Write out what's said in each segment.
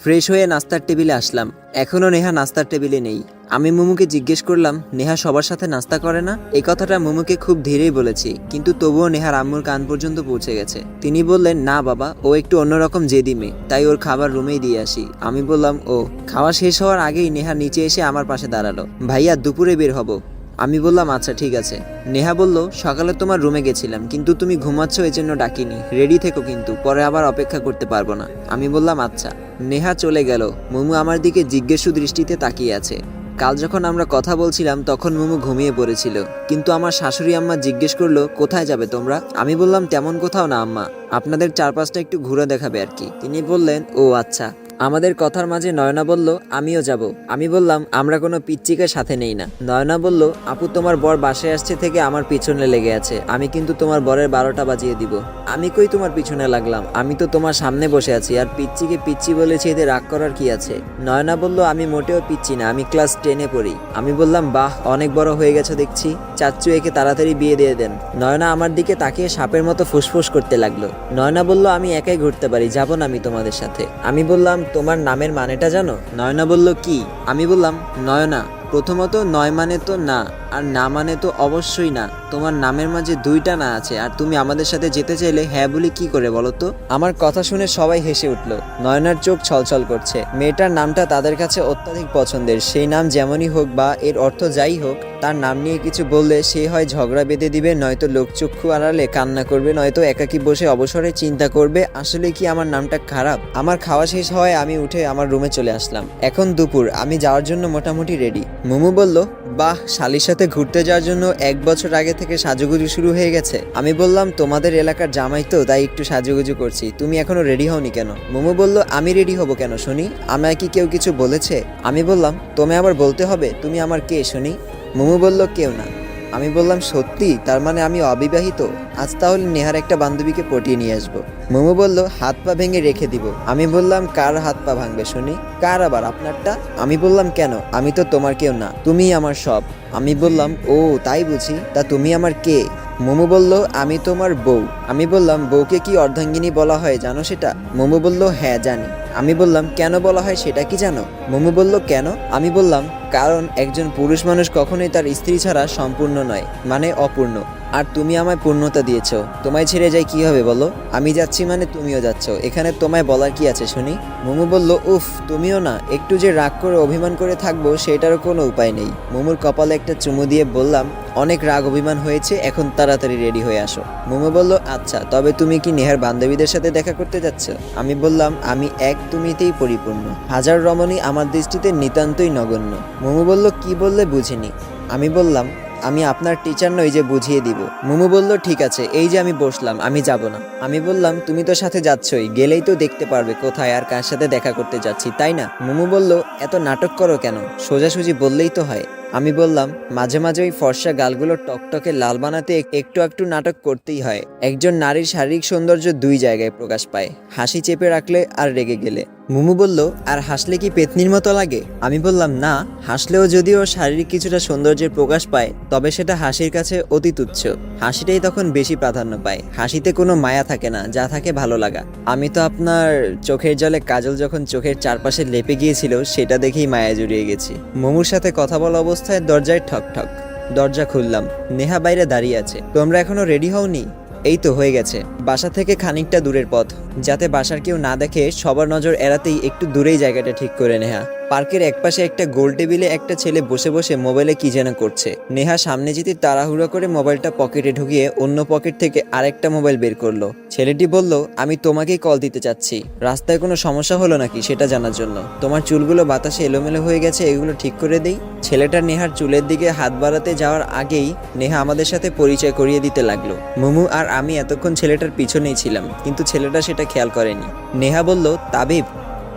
Fresh হয়ে নাস্তার টেবিলে আসলাম। এখনও নেহা নাস্তার টেবিলে নেই। আমি মুমুকে জিজ্ঞেস করলাম, নেহা সবার সাথে নাস্তা করে না? এই কথাটা মুমুকে খুব ধীরেই বলেছি, কিন্তু তবুও নেহার আম্মুর কান পর্যন্ত পৌঁছে গেছে। তিনি বললেন, না বাবা, ও একটু অন্যরকম জেদি মেয়ে, তাই ওর খাবার রুমেই দিয়ে আসি। আমি বললাম, ও, খাওয়া শেষ হওয়ার আগেই নেহা নিচে এসে আমার পাশে দাঁড়াল। ভাইয়া, দুপুরে বের হব। আমি বললাম আচ্ছা ঠিক আছে। নেহা বলল, সকালে তোমার রুমে গেছিলাম, কিন্তু তুমি ঘুমাচ্ছ এই জন্য ডাকিনি। রেডি থেকো কিন্তু, পরে আবার অপেক্ষা করতে পারব না। আমি বললাম আচ্ছা। নেহা চলে গেল। মুমু আমার দিকে জিজ্ঞেসু দৃষ্টিতে তাকিয়ে আছে। কাল যখন আমরা কথা বলছিলাম, তখন মুমু ঘুমিয়ে পড়েছিল। কিন্তু আমার শাশুড়ি আম্মা জিজ্ঞেস করল, কোথায় যাবে তোমরা? আমি বললাম, তেমন কোথাও না, আম্মা। আপনাদের চারপাশটা একটু ঘুরে দেখাবে আর কি। তিনি বললেন, ও আচ্ছা। আমাদের কথার মাঝে নয়না বলল, আমিও যাব। আমি বললাম, আমরা কোনো পিচ্চিকে সাথে নেই না। নয়না বলল, আপু, তোমার বর বাসায় আসছে থেকে আমার পিছনে লেগে আছে। আমি কিন্তু তোমার বরের বারোটা বাজিয়ে দিব। আমি কই তোমার পিছনে লাগলাম? আমি তো তোমার সামনে বসে আছি, আর পিচ্চিকে পিচ্চি বলেছি এতে রাগ করার কি আছে? নয়না বলল, আমি মোটেও পিচ্ছি না, আমি ক্লাস টেনে পড়ি। আমি বললাম, বাহ, অনেক বড় হয়ে গেছে দেখছি। চাচ্চু, একে তাড়াতাড়ি বিয়ে দিয়ে দেন। নয়না আমার দিকে তাকিয়ে সাপের মতো ফুসফুস করতে লাগল। নয়না বলল, আমি একাই ঘুরতে পারি, যাব না আমি তোমাদের সাথে। আমি বললাম তোমার নামের মানেটা জানো? নয়না বলল কি? আমি বললাম নয়না। প্রথমত নয় মানে তো না, আর না মানে তো অবশ্যই না। তোমার নামের মাঝে দুইটা না আছে, আর তুমি আমাদের সাথে যেতে চাইলে হ্যাঁ বলি কি করে বলো তো? আমার কথা শুনে সবাই হেসে উঠল। নয়নার চোখ ছলছল করছে। মেয়েটার নামটা তাদের কাছে অত্যাধিক পছন্দের। সেই নাম যেমনই হোক বা এর অর্থ যাই হোক, তার নাম নিয়ে কিছু বললে সে হয় ঝগড়া বেঁধে দিবে, নয়তো লোকচক্ষু আড়ালে কান্না করবে, নয়তো একাকি বসে অবসরে চিন্তা করবে, আসলে কি আমার নামটা খারাপ? আমার খাওয়া শেষ হওয়ায় আমি উঠে আমার রুমে চলে আসলাম। এখন দুপুর, আমি যাওয়ার জন্য মোটামুটি রেডি মুমু বলল, বাহ, শালির সাথে ঘুরতে যাওয়ার জন্য এক বছর আগে থেকে সাজুগুজু শুরু হয়ে গেছে। আমি বললাম, তোমাদের এলাকার জামাই তো, তাই একটু সাজুগুজু করছি। তুমি এখনও রেডি হওনি কেন? মুমু বলল, আমি রেডি হব কেন, শুনি? আমায় কি কেউ কিছু বলেছে? আমি বললাম তুমি আবার বলতে হবে? তুমি আমার কে, শুনি? মুমু বলল, কেউ না। আমি বললাম, সত্যি? তার মানে আমি অবিবাহিত? আজ তাহলে নেহার একটা বান্ধবীকে পটিয়ে নিয়ে আসব। মোমো বলল, হাত পা ভেঙে রেখে দিব। আমি বললাম, কার হাত পা ভাঙবে শুনি? কার আবার, আপনারটা? আমি বললাম, কেন? আমি তো তোমার কেউ না, তুমিই আমার সব। আমি বললাম, ও, তাই বুঝি? তা তুমি আমার কে? মোমো বলল, আমি তোমার বউ। আমি বললাম, বউকে কি অর্ধাঙ্গিনী বলা হয় জানো সেটা? মোমো বলল হ্যাঁ জানি। আমি বললাম, কেন বলা হয় সেটা কি জানো? মোমো বলল, কেন? আমি বললাম, কারণ একজন পুরুষ মানুষ কখনোই তার স্ত্রী ছাড়া সম্পূর্ণ নয় মানে অপূর্ণ। আর তুমি আমায় পূর্ণতা দিয়েছ। তোমায় ছেড়ে যাই কি হবে বলো? আমি যাচ্ছি মানে তুমিও যাচ্ছ। এখানে তোমায় বলার কি আছে শুনি? মোমু বলল, উফ, তুমিও না। একটু যে রাগ করে অভিমান করে থাকব সেটারও কোনো উপায় নেই। মোমুর কপালে একটা চুমু দিয়ে বললাম, অনেক রাগ অভিমান হয়েছে, এখন তাড়াতাড়ি রেডি হয়ে আসো। মোমো বলল আচ্ছা তবে তুমি কি নেহার বান্ধবীদের সাথে দেখা করতে যাচ্ছ? আমি বললাম, আমি এক তুমিতেই পরিপূর্ণ। হাজার রমণী আমার দৃষ্টিতে নিতান্তই নগণ্য। মোমো বলল, কি বললে বুঝিনি? আমি বললাম আমি আপনার টিচার নই যে বুঝিয়ে দিব। মুমু বলল, ঠিক আছে, এই যে আমি বসলাম, আমি যাব না। আমি বললাম, তুমি তো সাথে যাচ্ছই, গেলেই তো দেখতে পারবে কোথায় আর কার সাথে দেখা করতে যাচ্ছি, তাই না? মুমু বলল, এত নাটক করো কেন? সোজাসুজি বললেই তো হয়। আমি বললাম, মাঝে মাঝে ওই ফর্সা গালগুলো টকটকে লাল বানাতে একটু একটু নাটক করতেই হয়। একজন নারীর শারীরিক সৌন্দর্য দুই জায়গায় প্রকাশ পায়, হাসি চেপে রাখলে আর রেগে গেলে। মুমু বলল, আর হাসলে কি পেতনির মতো লাগে? আমি বললাম, না, হাসলেও যদিও শারীরিক কিছুটা সৌন্দর্যের প্রকাশ পায়, তবে সেটা হাসির কাছে অতি তুচ্ছ। হাসিটাই তখন বেশি প্রাধান্য পায়। হাসিতে কোনো মায়া থাকে না, যা থাকে ভালো লাগা। আমি তো আপনার চোখের জলে কাজল যখন চোখের চারপাশে লেপে গিয়েছিল, সেটা দেখেই মায়া জড়িয়ে গেছি। মোমুর সাথে কথা বলা অবস্থায় দরজায় ঠক ঠক দরজা খুললাম। নেহা বাইরে দাঁড়িয়ে আছে। তোমরা এখনও রেডি হওনি? এই তো হয়ে গেছে। বাসা থেকে খানিকটা দূরের পথ, যাতে বাসার কেউ না দেখে সবার নজর এড়াতেই একটু দূরেই জায়গাটা ঠিক করে নেহা পার্কের একপাশে একটা গোল টেবিলে একটা ছেলে বসে বসে মোবাইলে কি যেন করছে। নেহা সামনে যেতে তাড়াহুড়ো করে মোবাইলটা পকেটে ঢুকিয়ে অন্য পকেট থেকে আরেকটা মোবাইল বের করল। ছেলেটি বলল, আমি তোমাকেই কল দিতে চাচ্ছি। রাস্তায় কোনো সমস্যা হলো নাকি সেটা জানার জন্য? তোমার চুলগুলো বাতাসে এলোমেলো হয়ে গেছে, এগুলো ঠিক করে দেই? ছেলেটা নেহার চুলের দিকে হাত বাড়াতে যাওয়ার আগেই নেহা আমাদের সাথে পরিচয় করিয়ে দিতে লাগল। মুমু আর আমি এতক্ষণ ছেলেটার পিছনেই ছিলাম, কিন্তু ছেলেটা সেটা খেয়াল করেনি। নেহা বলল, তাবিব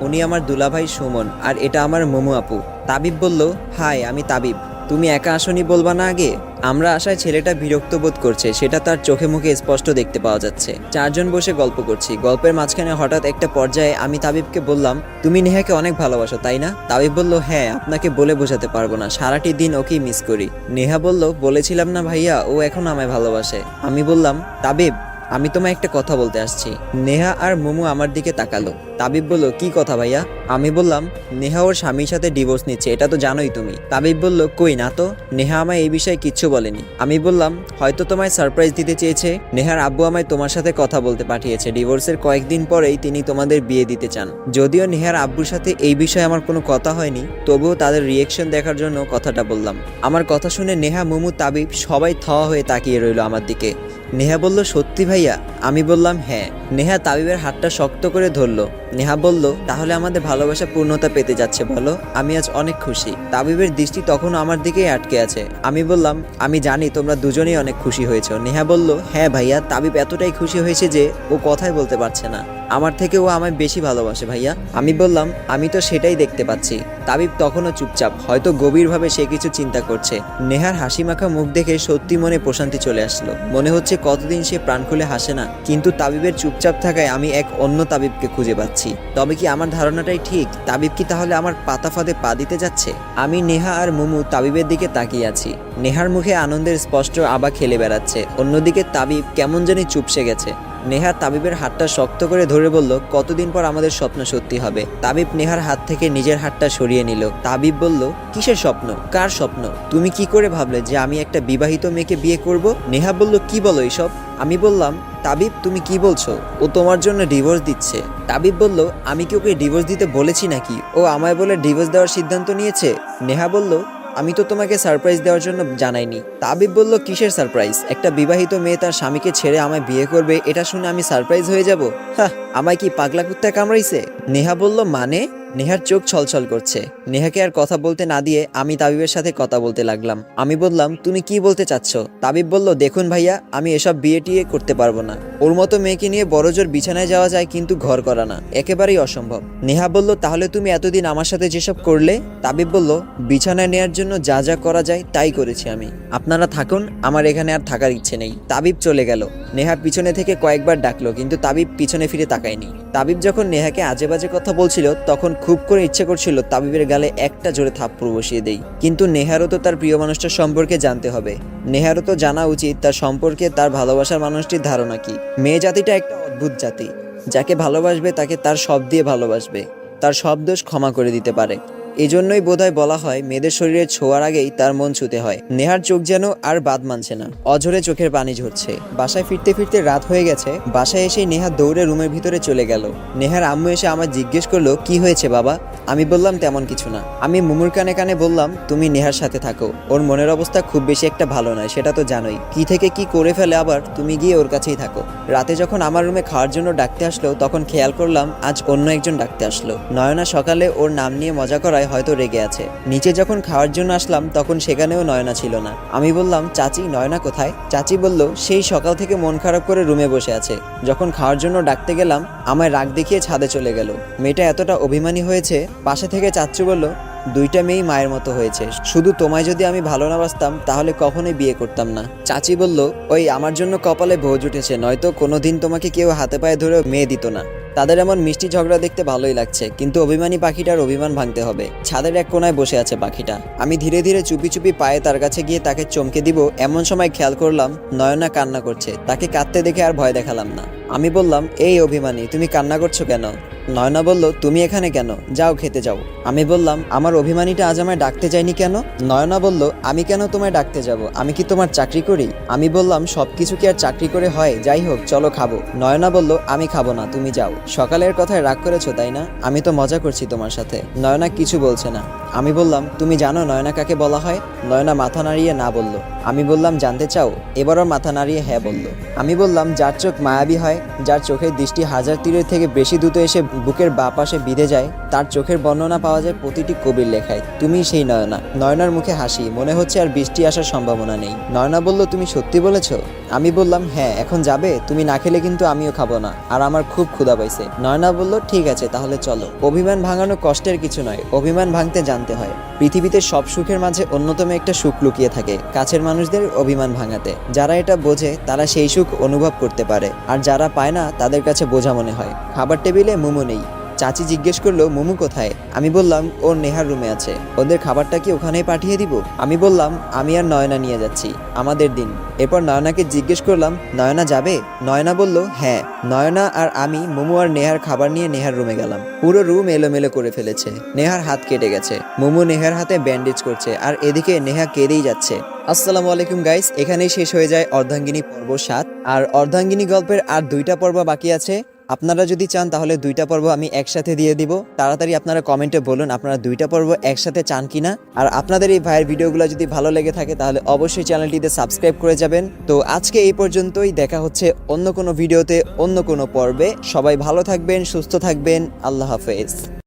উনি আমার দুলাভাই সুমন আর এটা আমার মোমো আপু। তাবিব বলল, হাই, আমি তাবিব। তুমি একা আসনি বলবা না আগে? আমরা আসায় ছেলেটা বিরক্ত বোধ করছে, সেটা তার চোখে মুখে স্পষ্ট দেখতে পাওয়া যাচ্ছে। চারজন বসে গল্প করছি। গল্পের মাঝখানে হঠাৎ একটা পর্যায়ে আমি তাবিবকে বললাম, তুমি নেহাকে অনেক ভালোবাসো, তাই না? তাবিব বলল হ্যাঁ আপনাকে বলে বোঝাতে পারব না। সারাটি দিন ওকেই মিস করি। নেহা বলল, বলেছিলাম না ভাইয়া, ও এখন আমায় ভালোবাসে। আমি বললাম, তাবিব আমি তোমায় একটা কথা বলতে আসছি। নেহা আর মোমো আমার দিকে তাকালো। তাবিব বলল, কি কথা ভাইয়া? আমি বললাম, নেহা ওর স্বামীর সাথে ডিভোর্স নিচ্ছে, এটা তো জানোই তুমি। তাবিব বলল, কই না তো? নেহা আমায় এই বিষয়ে কিচ্ছু বলেনি। আমি বললাম, হয়তো তোমায় সারপ্রাইজ দিতে চেয়েছে। নেহার আব্বু আমায় তোমার সাথে কথা বলতে পাঠিয়েছে। ডিভোর্সের কয়েকদিন পরেই তিনি তোমাদের বিয়ে দিতে চান। যদিও নেহার আব্বুর সাথে এই বিষয়ে আমার কোনো কথা হয়নি, তবুও তাদের রিয়েকশন দেখার জন্য কথাটা বললাম। আমার কথা শুনে নেহা, মুমু, তাবিব সবাই থওয়া হয়ে তাকিয়ে রইল আমার দিকে। নেহা বলল, সত্যি ভাইয়া, আমি বললাম হ্যাঁ। নেহা তাবিবের হাতটা শক্ত করে ধরলো। নেহা বলল, তাহলে আমাদের ভালোবাসা পূর্ণতা পেতে যাচ্ছে, বলো। আমি আজ অনেক খুশি। তাবিবের দৃষ্টি তখনও আমার দিকেই আটকে আছে। আমি বললাম, আমি জানি তোমরা দুজনেই অনেক খুশি হয়েছো। নেহা বলল হ্যাঁ ভাইয়া, তাবিব এতটাই খুশি হয়েছে যে ও কথাই বলতে পারছে না। আমার থেকে ও আমায় বেশি ভালোবাসে ভাইয়া। আমি বললাম, আমি তো সেটাই দেখতে পাচ্ছি। তাবিব তখনও চুপচাপ, হয়তো গভীরভাবে সে কিছু চিন্তা করছে। নেহার হাসি মাখা মুখ দেখে সত্যি মনে প্রশান্তি চলে আসলো। মনে হচ্ছে কতদিন সে প্রাণ খুলে হাসে না। কিন্তু তাবিবের চুপচাপ থাকায় আমি এক অন্য তাবিবকে খুঁজে পাচ্ছি। তবে কি আমার ধারণাটাই ঠিক? তাবিব কি তাহলে আমার পাতা ফাঁদে পা দিতে যাচ্ছে? আমি নেহা আর মুমু তাবিবের দিকে তাকিয়ে আছি। নেহার মুখে আনন্দের স্পষ্ট আবা খেলে বেড়াচ্ছে। অন্যদিকে তাবিব কেমন জানি চুপসে গেছে। নেহা তাবিবের হাতটা শক্ত করে ধরে বলল, কতদিন পর আমাদের স্বপ্ন সত্যি হবে? তাবিব নেহার হাত থেকে নিজের হাতটা সরিয়ে নিল। তাবিব বলল, কিসের স্বপ্ন? কার স্বপ্ন? তুমি কি করে ভাবলে যে আমি একটা বিবাহিত মেয়েকে বিয়ে করব? নেহা বলল, কি বলো এইসব আমি বললাম, তাবিব, তুমি কি বলছো? ও তোমার জন্য ডিভোর্স দিচ্ছে। তাবিব বলল, আমি কি ওকে ডিভোর্স দিতে বলেছি নাকি? ও আমায় বলে ডিভোর্স দেওয়ার সিদ্ধান্ত নিয়েছে। নেহা বলল, আমি তো তোমাকে সারপ্রাইজ দেওয়ার জন্য জানাইনি। তাবিব বলল, কিসের সারপ্রাইজ একটা বিবাহিত মেয়ে তার স্বামীকে ছেড়ে আমায় বিয়ে করবে, এটা শুনে আমি সারপ্রাইজ হয়ে যাব? হ্যাঁ আমায় কি পাগলা কুত্তা কামড়াইছে? নেহা বলল মানে? নেহার চোখ ছলছল করছে। নেহাকে আর কথা বলতে না দিয়ে আমি তাবিবের সাথে কথা বলতে লাগলাম। আমি বললাম, তুমি কি বলতে চাচ্ছ? তাবিব বলল, দেখুন ভাইয়া, আমি এসব বিয়ে টিয়ে করতে পারব না। ওর মতো মেয়েকে নিয়ে বড়জোর বিছানায় যাওয়া যায় কিন্তু ঘর করা না। একেবারেই অসম্ভব। নেহা বলল, তাহলে তুমি এতদিন আমার সাথে যেসব করলে? তাবিব বলল, বিছানায় নেয়ার জন্য যা যা করা যায় তাই করেছি আমি। আপনারা থাকুন, আমার এখানে আর থাকার ইচ্ছে নেই। তাবিব চলে গেল। নেহা পিছনে থেকে কয়েকবার ডাকলো, কিন্তু তাবিব পিছনে ফিরে তাকায়নি। তাবিব যখন নেহাকে আজে বাজে কথা বলছিল, তখন খুব করে ইচ্ছে করছিল তাবিবের গালে একটা জোরে থাপ্পড় বসিয়ে দেই। কিন্তু নেহারও তো তার প্রিয় মানুষটার সম্পর্কে জানতে হবে। নেহারও তো জানা উচিত তার সম্পর্কে তার ভালোবাসার মানুষটির ধারণা কি। মেয়ে জাতিটা একটা অদ্ভুত জাতি। যাকে ভালোবাসবে তাকে তার সব দিয়ে ভালোবাসবে। তার সব দোষ ক্ষমা করে দিতে পারে। এজন্যই বোধহয় বলা হয়, মেয়েদের শরীরে ছোঁয়ার আগেই তার মন ছুতে হয়। নেহার চোখ যেন আর বাদ মানছে না। অঝরে চোখের পানি ঝরছে। বাসায় ফিরতে ফিরতে রাত হয়ে গেছে। বাসায় এসে নেহা দৌড়ে রুমের ভিতরে চলে গেল। নেহার আম্মু এসে আমার জিজ্ঞেস করল, কি হয়েছে বাবা? আমি বললাম, তেমন কিছু না। আমি মুমুর কানে কানে বললাম, তুমি নেহার সাথে থাকো। ওর মনের অবস্থা খুব বেশি একটা ভালো নয়, সেটা তো জানোই। কি থেকে কি করে ফেলে আবার তুমি গিয়ে ওর কাছেই থাকো। রাতে যখন আমার রুমে খাওয়ার জন্য ডাকতে আসলো, তখন খেয়াল করলাম, আজ অন্য একজন ডাকতে আসলো। নয়না সকালে ওর নাম নিয়ে মজা করায় হয়তো রেগে আছে। নিচে যখন খাওয়ার জন্য আসলাম, তখন সেখানেও নয়না ছিল না। আমি বললাম, চাচি, নয়না কোথায়? চাচি বলল, সেই সকাল থেকে মন খারাপ করে রুমে বসে আছে। যখন খাওয়ার জন্য ডাকতে গেলাম, আমায় রাগ দেখিয়ে ছাদে চলে গেল। মেয়েটা এতটা অভিমানী হয়েছে, পাশে থেকে চাচ্চু বলল, দুইটা মেয়েই মায়ের মতো হয়েছে। শুধু তোমায় যদি আমি ভালো না বাসতাম, তাহলে কখনোই বিয়ে করতাম না। চাচি বলল, ওই, আমার জন্য কপালে ভোজ উঠেছে, নয়তো কোনোদিন তোমাকে কেউ হাতে পায়ে ধরে মেয়ে দিত না। তাদের এমন মিষ্টি ঝগড়া দেখতে ভালোই লাগছে, কিন্তু অভিমানী পাখিটার অভিমান ভাঙতে হবে। ছাদের এক কোনায় বসে আছে পাখিটা। আমি ধীরে ধীরে চুপি চুপি পায়ে তার কাছে গিয়ে তাকে চমকে দিব, এমন সময় খেয়াল করলাম নয়না কান্না করছে। তাকে কাঁদতে দেখে আর ভয় দেখালাম না। আমি বললাম, এই অভিমানী, তুমি কান্না করছ কেন? নয়না বলল, তুমি এখানে কেন? যাও, খেতে যাও। আমি বললাম, আমার অভিমানীটা আজ আমায় ডাকতে যায়নি কেন? নয়না বলল, আমি কেন তোমায় ডাকতে যাব? আমি কি তোমার চাকরি করি? আমি বললাম সব কিছু কি আর চাকরি করে হয়? যাই হোক, চলো খাব। নয়না বলল, আমি খাব না, তুমি যাও। সকালের কথায় রাগ করেছ, তাই না? আমি তো মজা করছি তোমার সাথে। নয়না কিছু বলছে না। আমি বললাম, তুমি জানো নয়না কাকে বলা হয়? নয়না মাথা নাড়িয়ে না বলল। আমি বললাম, জানতে চাও? এবারও মাথা নাড়িয়ে হ্যাঁ বলল। আমি বললাম, যার চোখ মায়াবী হয়, যার চোখের দৃষ্টি হাজার তীরের থেকে বেশি দ্রুত এসে বুকের বা পাশে বিঁধে যায়, তার চোখের বর্ণনা পাওয়া যায় প্রতিটি কবির লেখায়। তুমি সেই নয়না। নয়নার মুখে হাসি, মনে হচ্ছে আর বৃষ্টি আসার সম্ভাবনা নেই। নয়না বলল, তুমি সত্যি বলেছ? আমি বললাম হ্যাঁ এখন যাবে, তুমি না খেলে কিন্তু আমিও খাব না, আর আমার খুব ক্ষুধা নয়না বলল, ঠিক আছে, তাহলে চলো। অভিমান ভাঙানো কষ্টের কিছু নয়, অভিমান ভাঙতে জানতে হয়। পৃথিবীতে সব সুখের মাঝে অন্যতম একটা সুখ লুকিয়ে থাকে, কাছের মানুষদের অভিমান ভাঙাতে। যারা এটা বোঝে, তারা সেই সুখ অনুভব করতে পারে। আর যারা পায় না, তাদের কাছে বোঝা মনে হয়। খাবার টেবিলে মোমো নেই। চাচি জিজ্ঞেস করল, মোমো কোথায়? আমি বললাম ওর নেহার রুমে আছে। ওদের খাবারটা কি ওখানেই পাঠিয়ে দিব? আমি বললাম, আমি আর নয়না নিয়ে যাচ্ছি, আমাদের দিন। এরপর নয়নাকে জিজ্ঞেস করলাম, নয়না যাবে? নয়না বলল হ্যাঁ। নয়না আর আমি, মোমো আর নেহার খাবার নিয়ে নেহার রুমে গেলাম। পুরো রুম এলোমেলো করে ফেলেছে। নেহার হাত কেটে গেছে। মোমো নেহার হাতে ব্যান্ডেজ করছে আর এদিকে নেহা কেঁদেই যাচ্ছে। আসসালামু আলাইকুম, গাইস। এখানেই শেষ হয়ে যায় অর্ধাঙ্গিনী পর্ব সাত। আর অর্ধাঙ্গিনী গল্পের আর দুইটা পর্ব বাকি আছে। আপনারা যদি চান, তাহলে দুইটা পর্ব আমি একসাথে দিয়ে দিব। তাড়াতাড়ি আপনারা কমেন্টে বলুন আপনারা দুইটা পর্ব একসাথে চান কিনা। আর আপনাদের এই ভাইয়ের ভিডিওগুলো যদি ভালো লেগে থাকে, তাহলে অবশ্যই চ্যানেলটিতে সাবস্ক্রাইব করে যাবেন। তো আজকে এই পর্যন্তই, দেখা হচ্ছে অন্য কোনো ভিডিওতে, অন্য কোনো পর্বে। সবাই ভালো থাকবেন, সুস্থ থাকবেন, আল্লাহ হাফেজ।